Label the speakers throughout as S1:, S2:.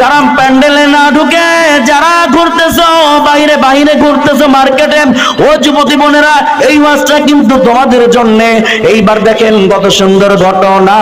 S1: যারা প্যান্ডেলে না ঢুকে, যারা ঘুরতেছো, বাইরে বাইরে ঘুরতেছো মার্কেটে, ও যুবতী বোনেরা, এই মাছটা কিন্তু তোমাদের জন্য। এইবার দেখেন কত সুন্দর ঘটনা।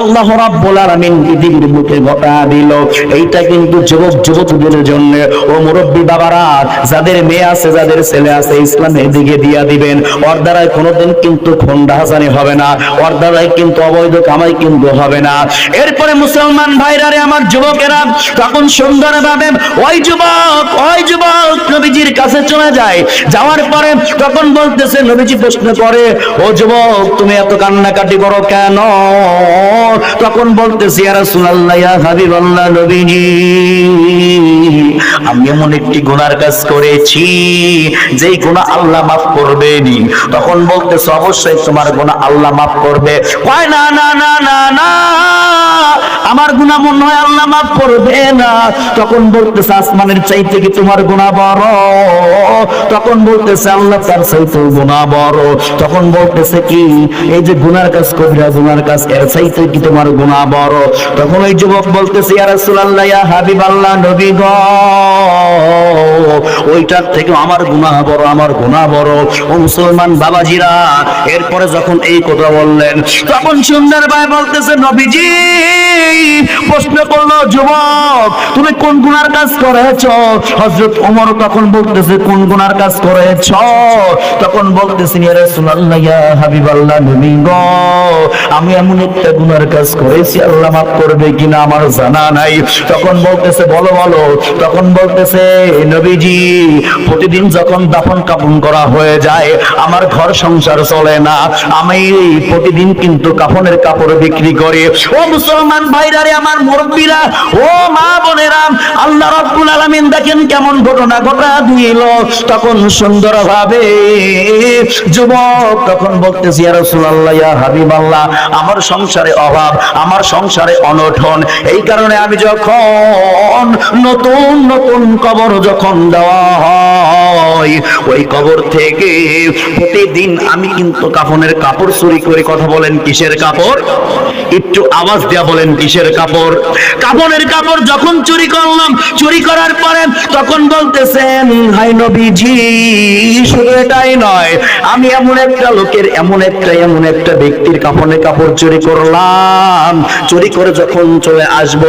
S1: আল্লাহ রাব্বুল আলামিন পৃথিবীর বুকে ঘটা দিল। এইটা কিন্তু যুবক যুবতীদের জন্য, ও মুরব্বী বাবারা, যাদের মেয়ে আছে, যাদের ছেলে আছে, ইসলামের দিকে দিয়া দিবেন। ওর দ্বারাই কোনোদিন কিন্তু খন্ডা হাসানি হবে না ওর দ্বারাই কিন্তু অবৈধ কামাই কিন্তু হবে না। এরপরে মুসলমান ভাইরা রে, আমার যুবকেরা, তখন সুন্দর ভাবে ওই যুবক ওই যুবক নবীজির কাছে চলে যায়। যাওয়ার পরে তখন বলতেছে, নবীজি প্রশ্ন করে, ও যুবক, তুমি এত কান্নাকাটি করো কেন? তখন বলতেছি, ইয়া হাবিবাল্লাহ, নবীজি, আমি এমন একটি গুনার কাজ করেছি, যেই গুনাহ আল্লাহ মাফ করবেনি তখন বলতেছে, অবশ্যই তোমার গুনাহ আল্লাহ মাফ করবে। কয়, না না না না না, আমার গুণা মনে হয় আল্লাহ মাফ করবে না। তখন বলতেছে, আসমানের চাইতে কি তোমার গুণা বড়? তখন বলতেছে, আল্লাহ তার চাইতে গুণা বড়। তখন বলতেছে, কি? এই যে গুনার কাজ কবিরা, গুনার কাজ এর চাইতে কি তোমার গুণা বড় তখন ওই যুবক বলতেছে, ইয়া রাসূলুল্লাহ নবী গো, ওইটার থেকে আমার গুনাহ বড় আমার গুনাহ বড় ও মুসলমান বাবাজিরা, এরপরে যখন এই কথা বললেন, তখন সুন্দর ভাই বলতেছে, নবীজি, প্রশ্ন করল, যুবক, তুমি কোন গুনার কাজ করেছ? হযরত ওমর তখন বলতেছে, কোন গুনার কাজ করেছ? তখন গো, আমি এমন একটা গুনার কাজ করেছি, আল্লাহ মাফ করবে কিনা আমার জানা নাই। তখন বলতেছে, বলো বলো। তখন বলতেছে নবীজি, প্রতিদিন যখন দাফন কাপন করা হয়ে যায়, আমার ঘর সংসার চলে না। আমি প্রতিদিন কিন্তু কাফনের কাপড় বিক্রি করি। ও মুসলমান ভাইরা রে, আমার মুরব্বীরা, ও মা বোনেরা, আল্লাহ রাব্বুল আলামিন দেখেন কেমন ঘটনা ঘটা দিল। তখন সুন্দর ভাবে যুবক তখন বলতেছি, ইয়া রাসূলুল্লাহ, ইয়া হাবিবাল্লাহ, আমার সংসারে অভাব আমার সংসারে অনঠন এই কারণে আমি যখন নতুন নতুন কবর যখন দেওয়া হয়, ওই কবর থেকে প্রতিদিন আমি কিন্তু কাফনের কাপড় চুরি করে কথা বলেন, কিসের কাপড়? একটু আওয়াজ দেয়া বলেন, কিসের কাপড়? কাপড়ের কাপড় যখন চুরি করলাম, চুরি করার পরে তখন বলতেছেন হাই নবীজি, শুধু এটাই নয়, আমি এমন একটা লোকের, এমন একটা এমন একটা ব্যক্তির কাপড়ের কাপড় চুরি করলাম। চুরি করে যখন চলে আসব,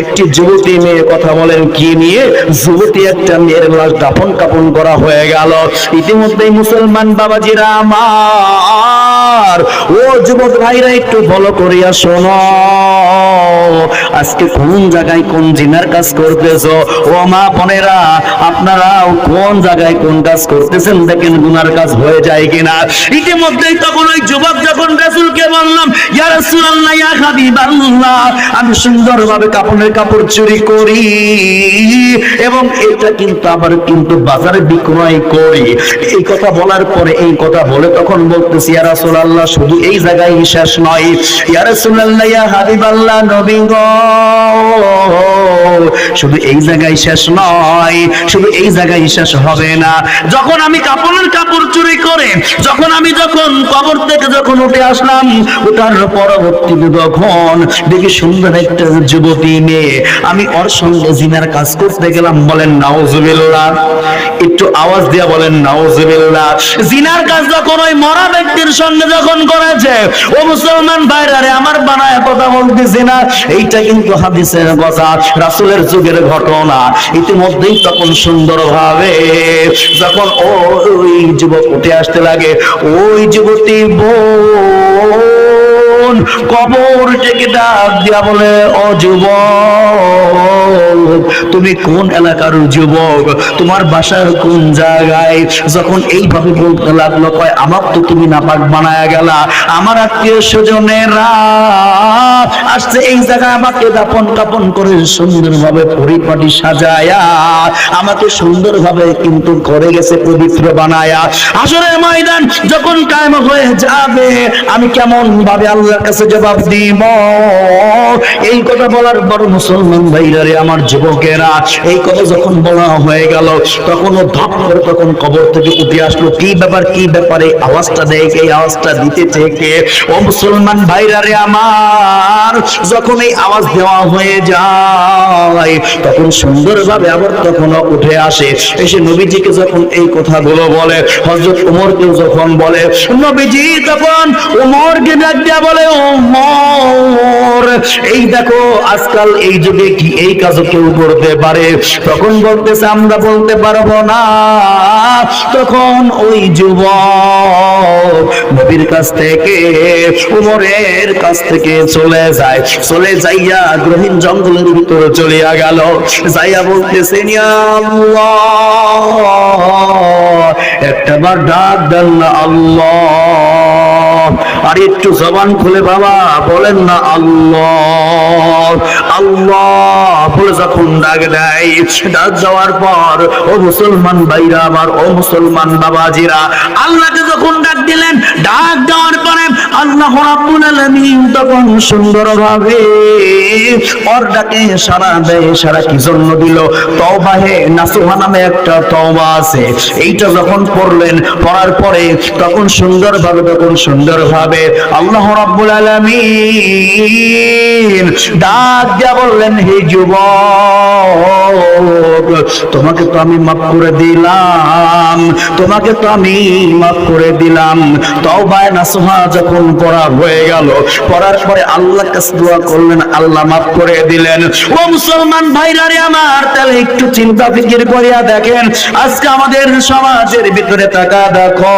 S1: একটি যুবতী মেয়ের কথা বলেন, কি নিয়ে? যুবতী একটা মেয়ের লাশ দাফন কাপন করা হয়ে গেল। ইতিমধ্যেই মুসলমান বাবাজিরা আমার। ও যুবক ভাইরা, একটু ফলো করিয়া শোনো। আজকে কোন জায়গায় কোন জিনার কাজ করতেছো? ও মা বোনেরা, আপনারা কোন জায়গায় কোন কাজ করতেছেন? দেখেন গুনার কাজ হয়ে যায় কিনা। ইতিমধ্যেই তখন ওই যুবক যখন রাসূলকে বললাম, ইয়া রাসূলুল্লাহ আমি সুন্দরভাবে কাপড়ের কাপড় চুরি করি। এবং এটা কিন্তু আবার কিন্তু বাজারে বিক্রয় করি। এই কথা বলার পরে, এই কথা বলে তখন বলতেছি, ইয়া শুধু এই জায়গায় শেষ নয়। শুধু এই জায়গায় শেষ নয়, শুধু এই জায়গায় শেষ হবে না। যখন আমি কাপড়ের কাপড় চুরি করে, যখন আমি যখন কবর থেকে যখন উঠে আসলাম ওঠার পরবর্তীতে যখন দেখি সুন্দর একটা যুবতী মেয়ে, আমি ওর সঙ্গে জিনার কাজ করতে গেলাম, বলেন, নাউজুবিল্লাহ। একটু আওয়াজ দিয়া বলেন, নাউজুবিল্লাহ। জিনার কাজ যখন ওই মরা ব্যক্তির সঙ্গে যখন করেছে, ও মুসলমান ভাইরারে আমার বানায় কথা বলতেছি না এইটা কিন্তু হাদিসের কথা রাসূলের যুগের ঘটনা। ইতিমধ্যেই তখন সুন্দরভাবে যখন ওই যুবক উঠে আসতে লাগে, ওই যুবতী বোন কবর থেকে ডাক দিয়া বলে, ও যুবক, তুমি কোন এলাকার যুবক? তোমার বাসার কোন জায়গায়? যখন এইভাবে বলতে লাগল, কয় আমার তো তুমি নাপাক বানায়া গেলা। আমার আত্মীয় স্বজনেরা আসছে এই জায়গায় আমাকে দাপন কাপন করে সুন্দরভাবে পরিপাটি সাজায়া, আমাকে সুন্দরভাবে কিন্তু করে গেছে পবিত্র বানায়া। আসরের ময়দান যখন কায়েম হয়ে যাবে, আমি কেমন ভাবে আল্লাহ আল্লাহর কাছে জবাব দিব এই কথা বলার পর মুসলমান ভাইরা রে, আমার যুবকেরা, এই কথা যখন বলা হয়ে গেল, তখন ও ধপ করে তখন কবর থেকে উঠে আসলো। কি ব্যাপার, কি ব্যাপারে? আওয়াজটা দেয় কে? আওয়াজটা দিতে থেকে। ও মুসলমান ভাইরা রে আমার, যখন এই আওয়াজ দেওয়া হয়ে যায়, তখন সুন্দরভাবে আবার তখন উঠে আসে। এসে নবীজিকে যখন এই কথাগুলো বলে, হযরত ওমরকে যখন বলে, নবীজি তখন ওমরকে ডাক দিয়া বলে ওমর এই দেখো, আজকাল এই যুগে কি এই কাজও কেউ করতে পারে? তখন বলতেছে, আমরা বলতে পারব না। তখন ওই যুব নবীর কাছ থেকে, উমরের কাছ থেকে চলে যায়। চলে যাইয়া গ্রহীন জঙ্গলের ভিতরে চলিয়া গেল। যাইয়া বলতেছে একটা বার ডাক দেন আল্লাহ। আর একটু জবান খুলে বাবা বলেন না আল্লাহ আল্লাহ। বলে যখন ডাক দেয় ডাক যাওয়ার পর, ও মুসলমান ভাইরা আমার, ও মুসলমান বাবাজিরা, আল্লাহকে যখন ডাক দিলেন, ডাক দেওয়ার পরে আল্লাহ রাব্বুল আলামিন তখন সুন্দরভাবে ওর ডাকে সারা দেয় সারা কি জন্য দিল? তওবা হে নাসুহা নামে একটা তওবা আছে। এইটা যখন পড়লেন, পড়ার পরে তখন সুন্দরভাবে তখন সুন্দরভাবে আল্লাহ রাব্বুল আলামিন ডাক দিয়া বললেন, হে যুবক তোমাকে তো আমি মাফ করে দিলাম, তোমাকে তো আমি মাফ করে দিলাম। তওবায়ে নাসুহা যখন পড়া হয়ে গেল, পড়ার পরে আল্লাহর কাছে দোয়া করলেন, আল্লাহ মাফ করে দিলেন। ও মুসলমান ভাইরা রে আমার, তাহলে একটু চিন্তা ফিকির করিয়া দেখেন, আজকে আমাদের সমাজের ভিতরে টাকা দেখো।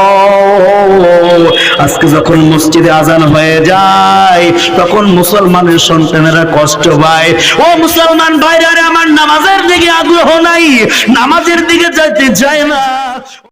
S1: আজকে যখন মসজিদে আজান হয়ে যায়, তখন মুসলমানের সন্তানেরা কষ্ট পায়। ও মুসলমান ভাইরা রে, আমার নামাজের দিকে আগ্রহ নাই, নামাজের দিকে যাইতে চায় না।